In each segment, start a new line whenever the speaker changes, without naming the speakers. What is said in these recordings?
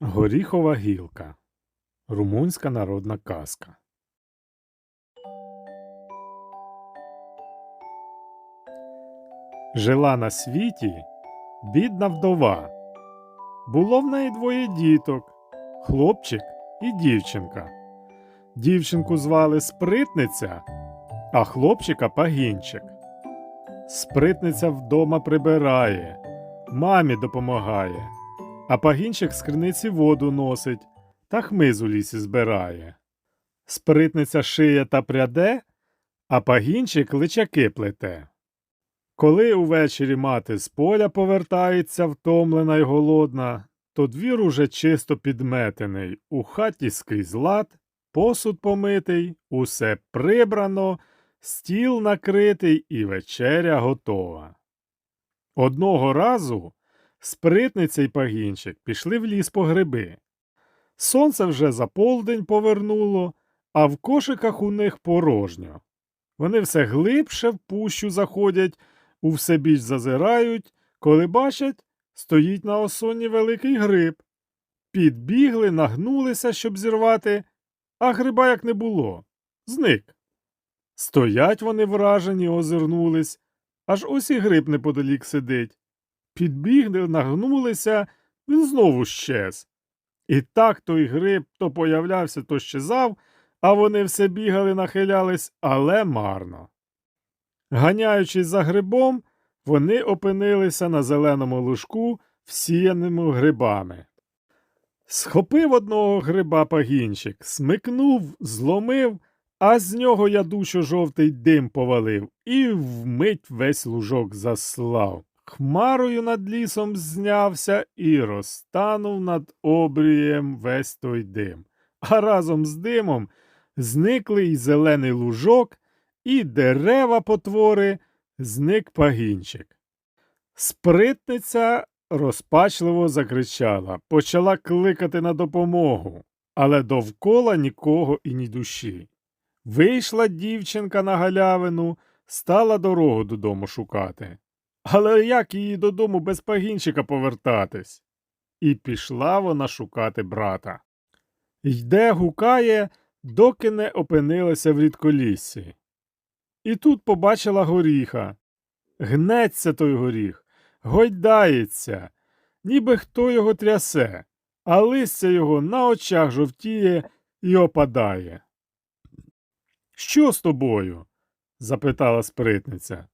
Горіхова гілка. Румунська народна казка. Жила на світі бідна вдова. Було в неї двоє діток хлопчик і дівчинка. Дівчинку звали Спритниця, а хлопчика Пагінчик. Спритниця вдома прибирає, мамі допомагає, а пагінчик з криниці воду носить та хмиз у лісі збирає. Спритниця шиє та пряде, а пагінчик личаки плете. Коли увечері мати з поля повертається втомлена й голодна, то двір уже чисто підметений, у хаті скрізь лад, посуд помитий, усе прибрано, стіл накритий і вечеря готова. Одного разу спритниця й пагінчик пішли в ліс по гриби. Сонце вже за полдень повернуло, а в кошиках у них порожньо. Вони все глибше в пущу заходять, у все більш зазирають, коли бачать, стоїть на осонні великий гриб. Підбігли, нагнулися, щоб зірвати, а гриба як не було. Зник. Стоять вони вражені, озирнулись, аж ось і гриб неподалік сидить. Підбігли, нагнулися, він знову щез. І так той гриб то появлявся, то щезав, а вони все бігали, нахилялись, але марно. Ганяючись за грибом, вони опинилися на зеленому лужку, всіяному грибами. Схопив одного гриба пагінчик, смикнув, зломив, а з нього ядучо жовтий дим повалив і вмить весь лужок заслав. Хмарою над лісом знявся і розтанув над обрієм весь той дим. А разом з димом зникли й зелений лужок, і дерева потвори, зник пагінчик. Спритниця розпачливо закричала, почала кликати на допомогу, але довкола нікого і ні душі. Вийшла дівчинка на галявину, стала дорогу додому шукати. Але як її додому без пагінчика повертатись? І пішла вона шукати брата. Йде, гукає, доки не опинилася в рідколіссі. І тут побачила горіха. Гнеться той горіх, гойдається, ніби хто його трясе, а листя його на очах жовтіє і опадає. Що з тобою? запитала спритниця.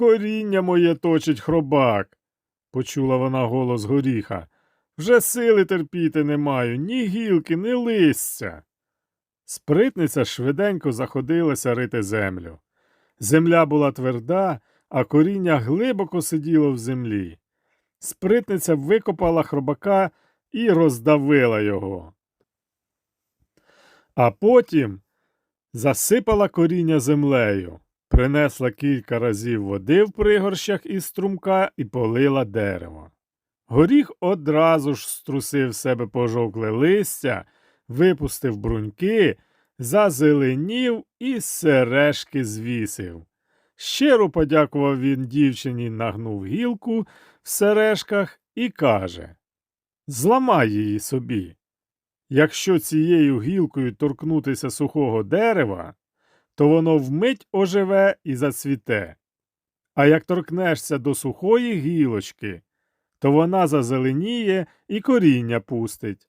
Коріння моє точить хробак, почула вона голос горіха. Вже сили терпіти не маю, ні гілки, ні листя. Спритниця швиденько заходилася рити землю. Земля була тверда, а коріння глибоко сиділо в землі. Спритниця викопала хробака і роздавила його. А потім засипала коріння землею, принесла кілька разів води в пригорщах із струмка і полила дерево. Горіх одразу ж струсив себе пожовкле листя, випустив бруньки, зазеленів і сережки звісив. Щиро подякував він дівчині, нагнув гілку в сережках і каже Зламай її собі. Якщо цією гілкою торкнутися сухого дерева, то воно вмить оживе і зацвіте. А як торкнешся до сухої гілочки, то вона зазеленіє і коріння пустить.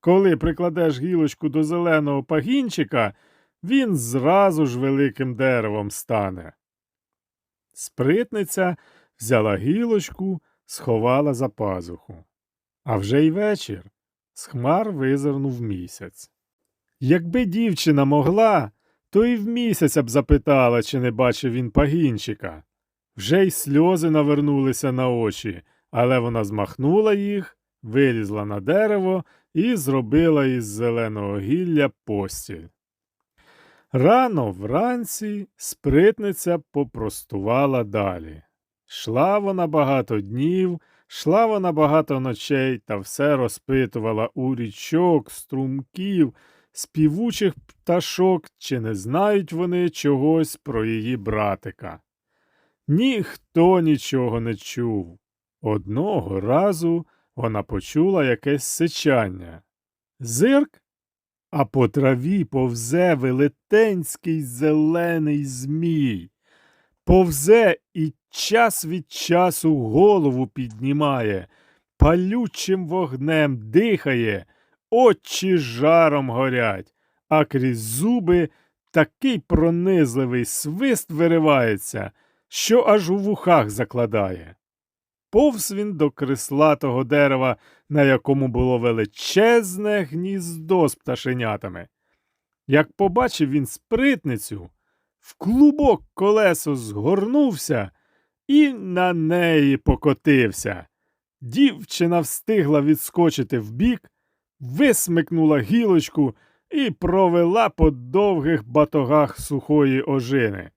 Коли прикладеш гілочку до зеленого пагінчика, він зразу ж великим деревом стане. Спритниця взяла гілочку, сховала за пазуху. А вже й вечір з хмар визирнув місяць. Якби дівчина могла, то і в місяця б запитала, чи не бачив він пагінчика. Вже й сльози навернулися на очі, але вона змахнула їх, вилізла на дерево і зробила із зеленого гілля постіль. Рано вранці спритниця попростувала далі. Шла вона багато днів, шла вона багато ночей та все розпитувала у річок, струмків, співучих пташок, чи не знають вони чогось про її братика. Ніхто нічого не чув. Одного разу вона почула якесь сичання. Зирк, а по траві повзе велетенський зелений змій. Повзе і час від часу голову піднімає, палючим вогнем дихає, очі жаром горять, а крізь зуби такий пронизливий свист виривається, що аж у вухах закладає. Повз він до крислатого дерева, на якому було величезне гніздо з пташенятами. Як побачив він спритницю, в клубок колесо згорнувся і на неї покотився. Дівчина встигла відскочити вбік, висмикнула гілочку і провела по довгих батогах сухої ожини.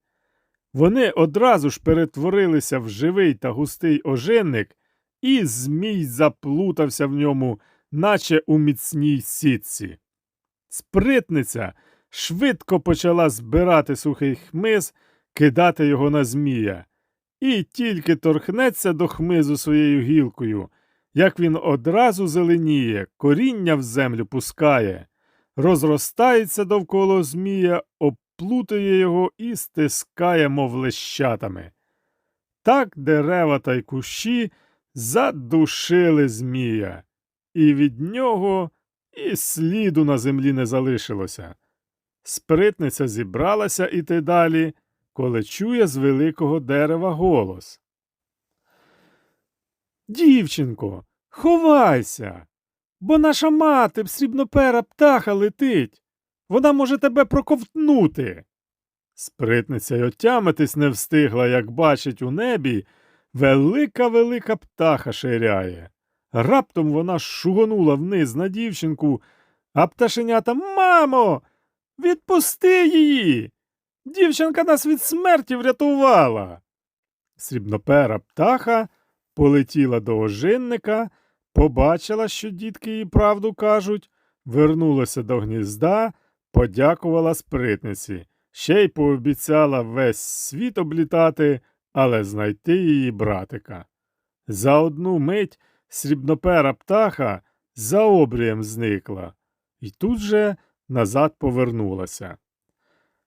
Вони одразу ж перетворилися в живий та густий ожинник, і змій заплутався в ньому, наче у міцній сітці. Спритниця швидко почала збирати сухий хмиз, кидати його на змія, і тільки торхнеться до хмизу своєю гілкою, як він одразу зеленіє, коріння в землю пускає, розростається довкола змія, оплутує його і стискає, мов лещатами. Так дерева та й кущі задушили змія, і від нього і сліду на землі не залишилося. Спритниця зібралася іти далі, коли чує з великого дерева голос. Дівчинко, ховайся, бо наша мати срібнопера птаха летить. Вона може тебе проковтнути. Спритниця й отямитись не встигла, як бачить у небі, велика велика птаха ширяє. Раптом вона шугонула вниз на дівчинку, а пташенята Мамо, відпусти її. Дівчинка нас від смерті врятувала. Срібнопера птаха полетіла до ожинника, побачила, що дітки їй правду кажуть, вернулася до гнізда, подякувала спритниці, ще й пообіцяла весь світ облітати, але знайти її братика. За одну мить срібнопера птаха за обрієм зникла, і тут же назад повернулася.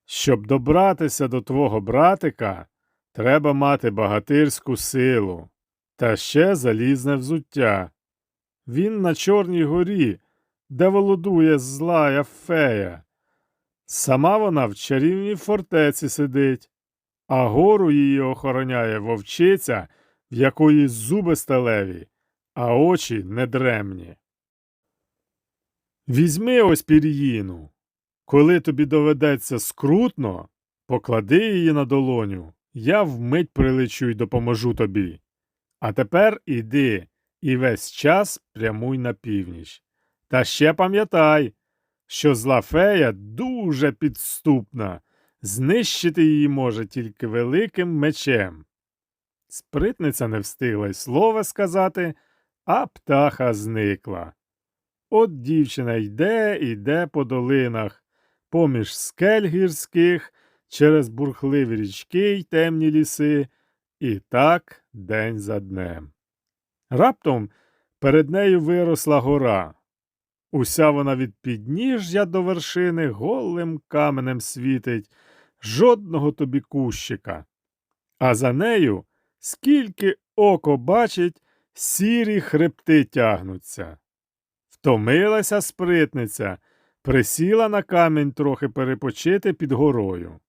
Щоб добратися до твого братика, треба мати багатирську силу та ще залізне взуття. Він на Чорній горі, де володує злая фея. Сама вона в чарівній фортеці сидить, а гору її охороняє вовчиця, в якої зуби сталеві, а очі недремні. Візьми ось пір'їну. Коли тобі доведеться скрутно, поклади її на долоню, я вмить прилечу й допоможу тобі. А тепер іди і весь час прямуй на північ. Та ще пам'ятай, що зла фея дуже підступна, знищити її може тільки великим мечем. Спритниця не встигла й слова сказати, а птаха зникла. От дівчина йде, йде по долинах, поміж скель гірських, через бурхливі річки й темні ліси, і так день за днем. Раптом перед нею виросла гора. Уся вона від підніжжя до вершини голим каменем світить, жодного тобі кущика. А за нею, скільки око бачить, сірі хребти тягнуться. Втомилася спритниця, присіла на камінь трохи перепочити під горою.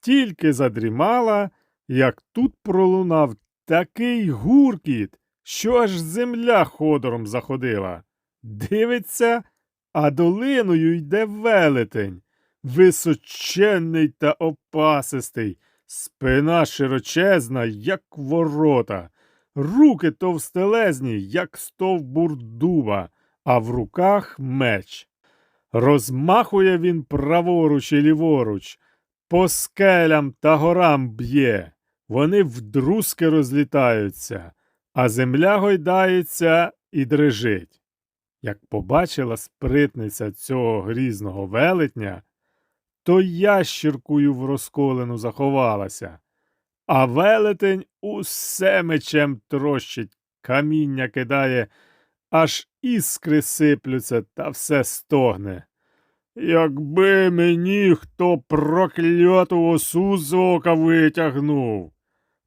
Тільки задрімала, як тут пролунав такий гуркіт, що аж земля ходором заходила. Дивиться, а долиною йде велетень, височенний та опасистий, спина широчезна, як ворота, руки товстелезні, як стовбур дуба, а в руках меч. Розмахує він праворуч і ліворуч, по скелям та горам б'є, вони вдрузки розлітаються, а земля гойдається і дрижить. Як побачила спритниця цього грізного велетня, то ящіркою в розколену заховалася, а велетень усе мечем трощить, каміння кидає, аж іскри сиплються та все стогне. Якби мені хто прокляту осу з ока витягнув,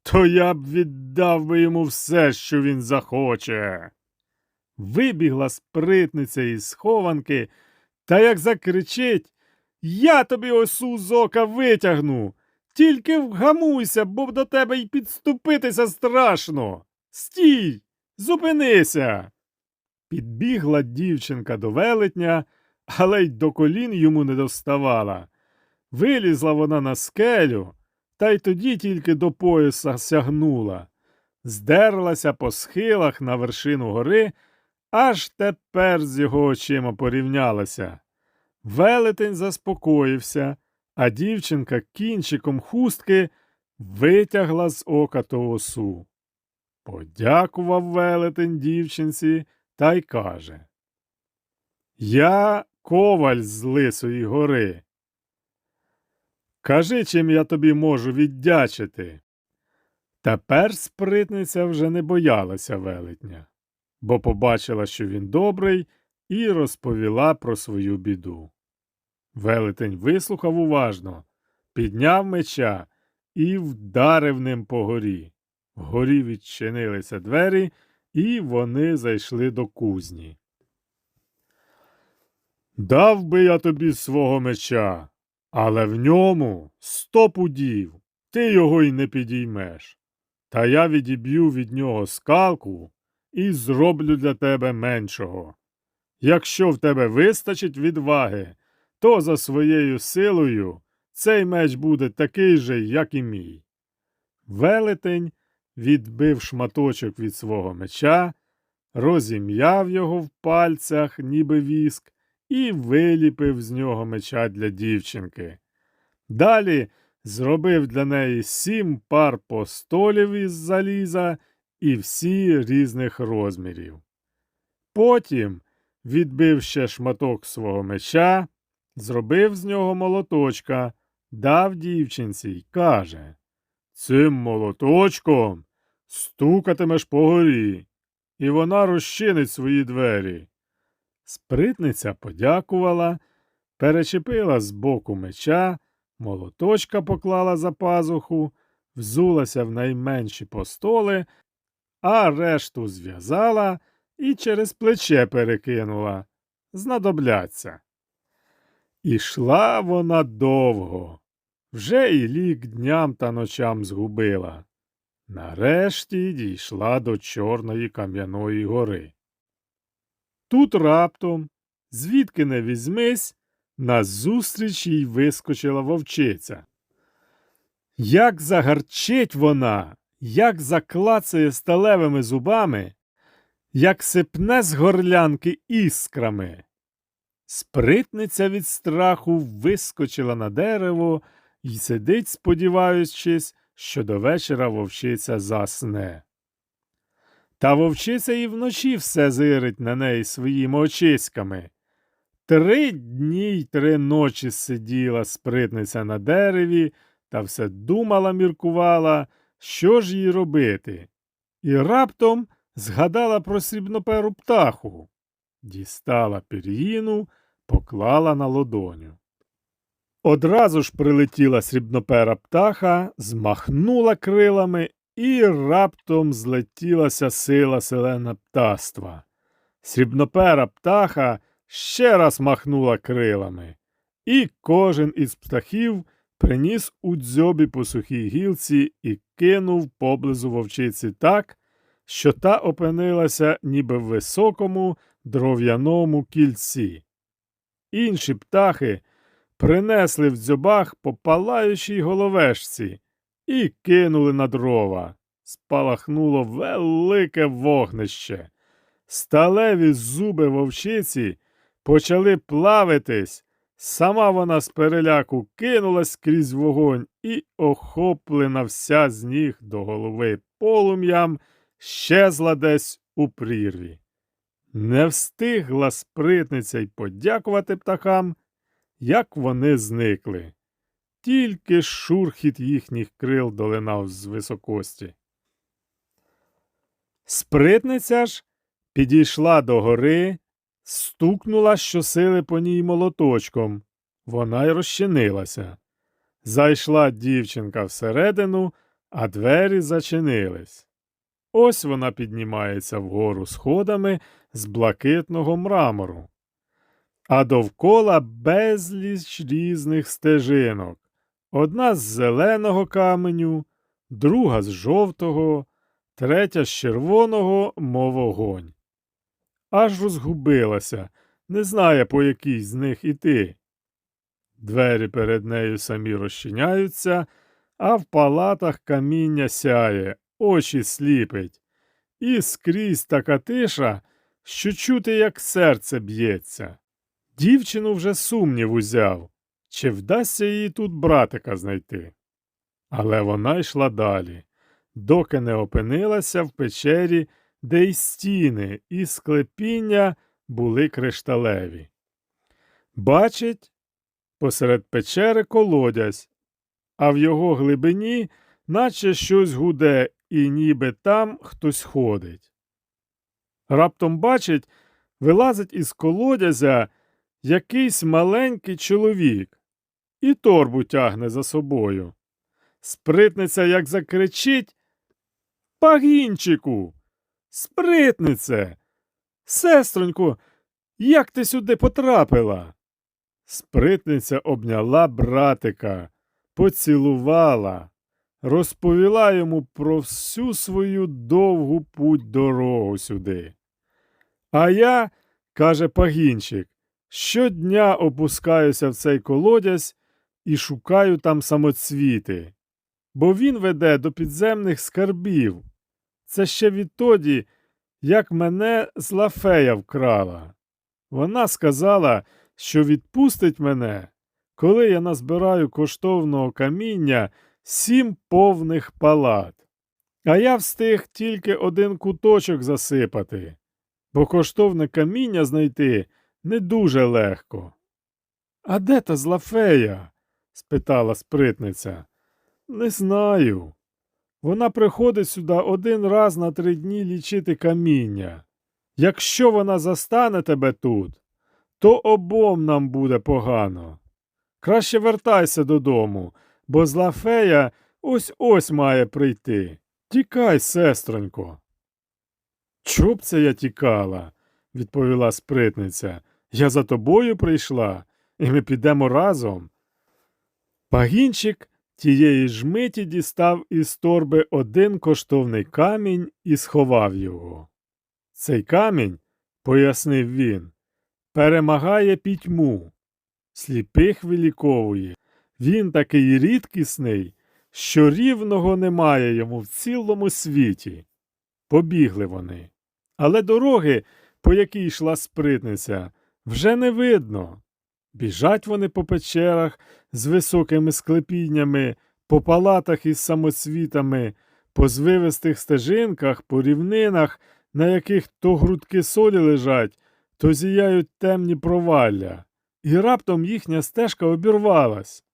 то я б віддав би йому все, що він захоче. Вибігла спритниця із схованки, та як закричить Я тобі осу з ока витягну. Тільки вгамуйся, бо до тебе й підступитися страшно. Стій, зупинися. Підбігла дівчинка до велетня, але й до колін йому не доставала. Вилізла вона на скелю, та й тоді тільки до пояса сягнула, здерлася по схилах на вершину гори, аж тепер з його очима порівнялася. Велетень заспокоївся, а дівчинка кінчиком хустки витягла з ока ту осу. Подякував велетень дівчинці та й каже Я коваль з Лисої гори. Кажи, чим я тобі можу віддячити. Тепер спритниця вже не боялася велетня, бо побачила, що він добрий, і розповіла про свою біду. Велетень вислухав уважно, підняв меча і вдарив ним по горі. Вгорі відчинилися двері, і вони зайшли до кузні. Дав би я тобі свого меча, але в ньому сто пудів, ти його й не підіймеш. Та я відіб'ю від нього скалку і зроблю для тебе меншого. Якщо в тебе вистачить відваги, то за своєю силою цей меч буде такий же, як і мій. Велетень відбив шматочок від свого меча, розім'яв його в пальцях, ніби віск, і виліпив з нього меча для дівчинки. Далі зробив для неї сім пар постолів із заліза і всі різних розмірів. Потім відбив ще шматок свого меча, зробив з нього молоточка, дав дівчинці й каже Цим молоточком стукатимеш по горі, і вона розчинить свої двері. Спритниця подякувала, перечепила з боку меча, молоточка поклала за пазуху, взулася в найменші постоли, а решту зв'язала і через плече перекинула. Знадобляться. Ішла вона довго, вже і лік дням та ночам згубила. Нарешті дійшла до Чорної Кам'яної гори. Тут раптом, звідки не візьмись, назустріч їй вискочила вовчиця. Як загарчить вона, як заклацає сталевими зубами, як сипне з горлянки іскрами. Спритниця від страху вискочила на дерево і сидить, сподіваючись, що до вечора вовчиця засне. Та вовчиця і вночі все зирить на неї своїми очиськами. Три дні й три ночі сиділа спритниця на дереві та все думала, міркувала, що ж їй робити. І раптом згадала про срібноперу птаху, дістала пір'їну, поклала на ладоню. Одразу ж прилетіла срібнопера птаха, змахнула крилами і раптом злетілася сила селена птаства. Срібнопера птаха ще раз махнула крилами, і кожен із птахів приніс у дзьобі по сухій гілці і кинув поблизу вовчиці так, що та опинилася ніби в високому дров'яному кільці. Інші птахи принесли в дзьобах по палаючій головешці і кинули на дрова. Спалахнуло велике вогнище. Сталеві зуби вовчиці почали плавитись. Сама вона з переляку кинулась крізь вогонь і, охоплена вся з ніг до голови полум'ям, щезла десь у прірві. Не встигла спритниця й подякувати птахам, як вони зникли. Тільки шурхіт їхніх крил долинав з високості. Спритниця ж Підійшла до гори, стукнула щосили по ній молоточком. Вона й розчинилася. Зайшла дівчинка всередину, а двері зачинились. Ось вона піднімається вгору сходами з блакитного мрамору. А довкола безліч різних стежинок. Одна з зеленого каменю, друга з жовтого, третя з червоного, мов огонь. Аж розгубилася, не знає, по якій з них іти. Двері перед нею самі розчиняються, а в палатах каміння сяє, очі сліпить. І скрізь така тиша, що чути, як серце б'ється. Дівчину вже сумнів узяв, чи вдасться їй тут братика знайти. Але вона йшла далі, доки не опинилася в печері, де й стіни, і склепіння були кришталеві. Бачить, посеред печери колодязь, а в його глибині наче щось гуде, і ніби там хтось ходить. Раптом бачить, вилазить із колодязя якийсь маленький чоловік і торбу тягне за собою. Спритниця, як закричить Пагінчику, спритнице, сестронько, як ти сюди потрапила? Спритниця обняла братика, поцілувала, розповіла йому про всю свою довгу путь дорогу сюди. А я, каже пагінчик, щодня опускаюся в цей колодязь і шукаю там самоцвіти, бо він веде до підземних скарбів. Це ще відтоді, як мене зла фея вкрала. Вона сказала, що відпустить мене, коли я назбираю коштовного каміння сім повних палат. А я встиг тільки один куточок засипати, бо коштовне каміння знайти не дуже легко. А де та зла фея? Спитала спритниця. Не знаю. Вона приходить сюди один раз на три дні лічити каміння. Якщо вона застане тебе тут, то обом нам буде погано. Краще вертайся додому, бо зла фея ось ось має прийти. Тікай, сестронько. Чоб це я тікала, відповіла спритниця. Я за тобою прийшла, і ми підемо разом. Пагінчик тієї ж миті дістав із торби один коштовний камінь і сховав його. Цей камінь, пояснив він, перемагає пітьму, сліпих виліковує. Він такий рідкісний, що рівного немає йому в цілому світі. Побігли вони. Але дороги, по якій йшла спритниця, вже не видно. Біжать вони по печерах з високими склепіннями, по палатах із самоцвітами, по звивистих стежинках, по рівнинах, на яких то грудки солі лежать, то зіяють темні провалля, і раптом їхня стежка обірвалась,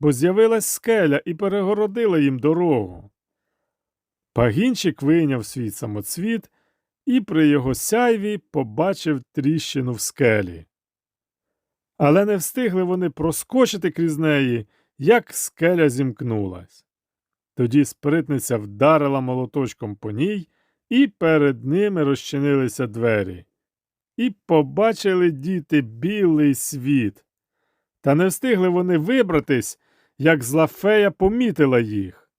бо з'явилась скеля і перегородила їм дорогу. Пагінчик вийняв свій самоцвіт і при його сяйві побачив тріщину в скелі. Але не встигли вони проскочити крізь неї, як скеля зімкнулась. Тоді спритниця вдарила молоточком по ній, і перед ними розчинилися двері. І побачили діти білий світ. Та не встигли вони вибратись, як зла фея помітила їх.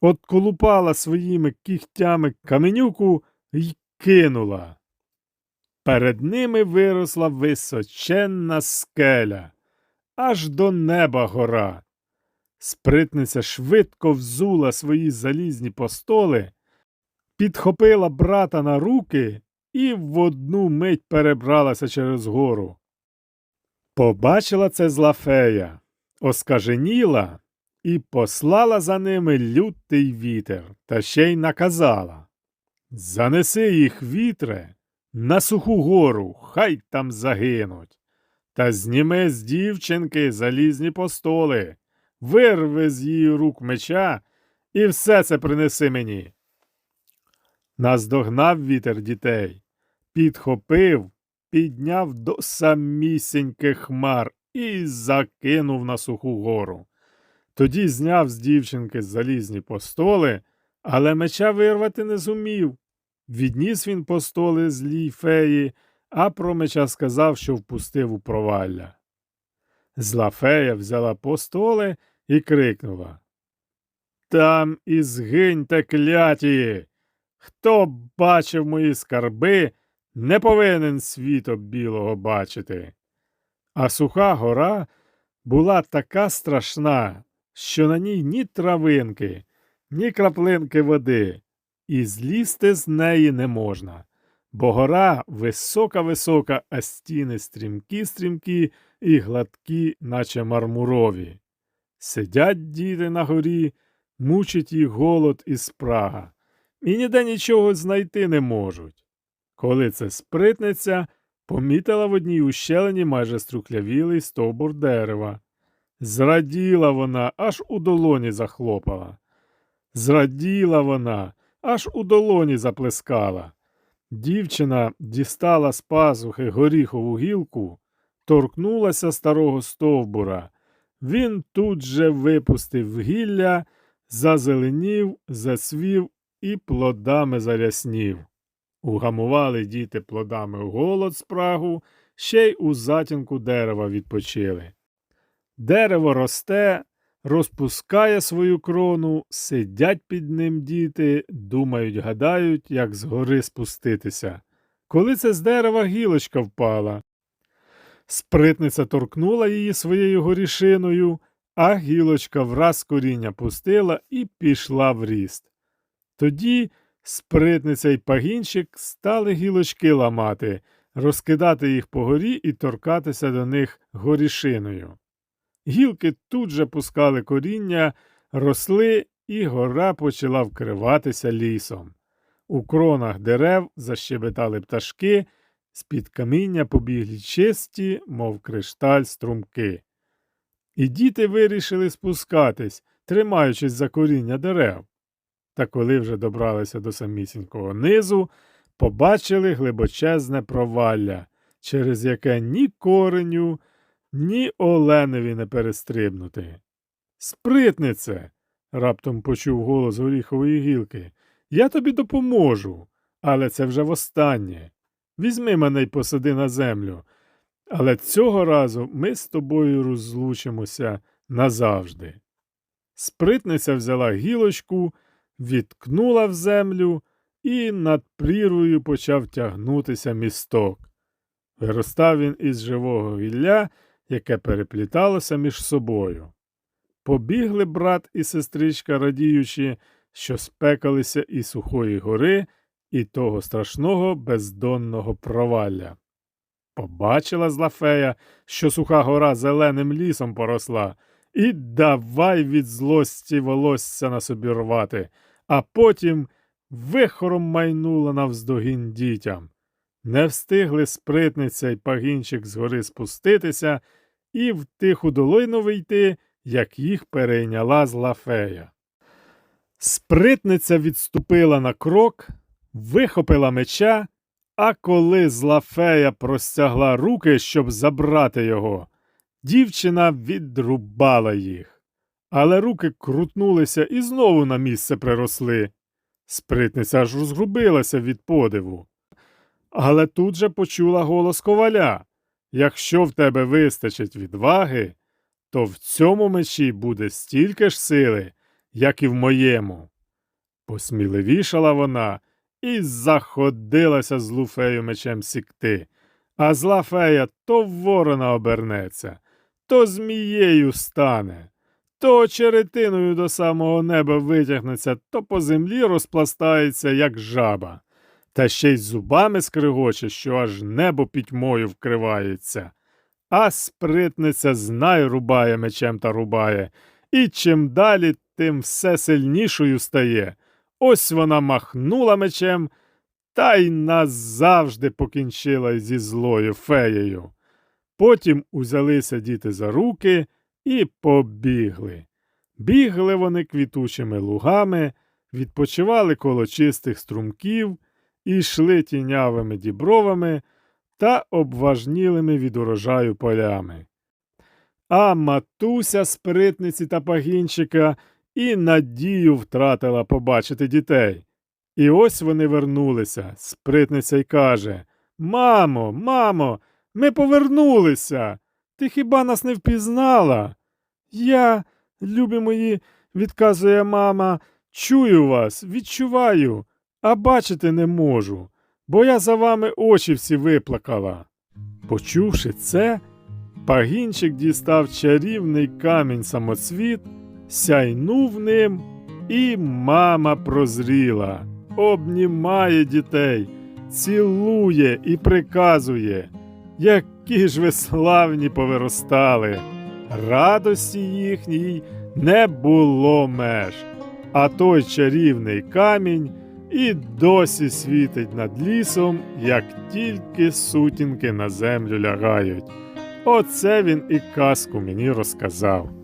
От колупала своїми кігтями каменюку й кинула. Перед ними виросла височенна скеля, аж до неба гора. Спритниця швидко взула свої залізні постоли, підхопила брата на руки і в одну мить перебралася через гору. Побачила це зла фея, оскаженіла і послала за ними лютий вітер, та ще й наказала Занеси їх вітре на суху гору, хай там загинуть. Та зніми з дівчинки залізні постоли, вирви з її рук меча і все це принеси мені. Наздогнав вітер дітей, підхопив, підняв до самісіньких хмар і закинув на суху гору. Тоді зняв з дівчинки залізні постоли, але меча вирвати не зумів. Відніс він постоли злій феї, а про меча сказав, що впустив у провалля. Зла фея взяла постоли і крикнула. Там і згиньте кляті. Хто бачив мої скарби, не повинен світо білого бачити. А суха гора була така страшна, що на ній ні травинки, ні краплинки води, і злізти з неї не можна, бо гора висока-висока, а стіни стрімкі-стрімкі і гладкі, наче мармурові. Сидять діти на горі, мучить їх голод і спрага, і ніде нічого знайти не можуть. Коли це спритниця, помітила в одній ущелині майже струхлявілий стовбур дерева. Зраділа вона, аж у долоні захлопала. Зраділа вона, аж у долоні заплескала. Дівчина дістала з пазухи горіхову гілку, торкнулася старого стовбура. Він тут же випустив гілля, зазеленів, засвів і плодами заряснів. Угамували діти плодами голод спрагу, ще й у затінку дерева відпочили. Дерево росте, розпускає свою крону, сидять під ним діти, думають, гадають, як з гори спуститися. Коли це з дерева гілочка впала. Спритниця торкнула її своєю горішиною, а гілочка враз коріння пустила і пішла в ріст. Тоді спритниця й пагінчик стали гілочки ламати, розкидати їх по горі і торкатися до них горішиною. Гілки тут же пускали коріння, росли, і гора почала вкриватися лісом. У кронах дерев защебетали пташки, з-під каміння побігли чисті, мов кришталь, струмки. І діти вирішили спускатись, тримаючись за коріння дерев. Та коли вже добралися до самісінького низу, побачили глибочезне провалля, через яке ні кореню, ні оленеві не перестрибнути. Спритнице, раптом почув голос горіхової гілки. Я тобі допоможу, але це вже востаннє. Візьми мене й посади на землю. Але цього разу ми з тобою розлучимося назавжди. Спритниця взяла гілочку, відкнула в землю і над прірвою почав тягнутися місток. Виростав він із живого гілля, яке перепліталося між собою. Побігли брат і сестричка, радіючи, що спекалися і сухої гори, і того страшного бездонного провалля. Побачила зла фея, що суха гора зеленим лісом поросла, і давай від злості волосся на собі рвати, а потім вихором майнула навздогін дітям. Не встигли спритниця й пагінчик з гори спуститися і в тиху долину вийти, як їх перейняла зла фея. Спритниця відступила на крок, вихопила меча, а коли зла фея простягла руки, щоб забрати його, дівчина відрубала їх. Але руки крутнулися і знову на місце приросли. Спритниця аж розгрубилася від подиву. Але тут же почула голос коваля Якщо в тебе вистачить відваги, то в цьому мечі буде стільки ж сили, як і в моєму. Посміливішала вона і заходилася з луфею мечем сікти, а зла фея то в ворона обернеться, то змією стане, то очеретиною до самого неба витягнеться, то по землі розпластається, як жаба, та ще й зубами скригоче, що аж небо пітьмою вкривається. А спритниця знай рубає мечем та рубає, і чим далі, тим все сильнішою стає. Ось вона махнула мечем та й назавжди покінчила зі злою феєю. Потім узялися діти за руки і побігли. Бігли вони квітучими лугами, відпочивали коло чистих струмків ішли тінявими дібровами та обважнілими від урожаю полями. А матуся спритниці та пагінчика і надію втратила побачити дітей. І ось вони вернулися. Спритниця й каже Мамо, мамо, ми повернулися. Ти хіба нас не впізнала? Я, любі мої, відказує мама, чую вас, відчуваю, а бачити не можу, бо я за вами очі всі виплакала. Почувши це, пагінчик дістав чарівний камінь самоцвіт, сяйнув ним, і мама прозріла, обнімає дітей, цілує і приказує, які ж ви славні повиростали. Радості їхній не було меж, а той чарівний камінь і досі світить над лісом, як тільки сутінки на землю лягають. Оце він і казку мені розказав.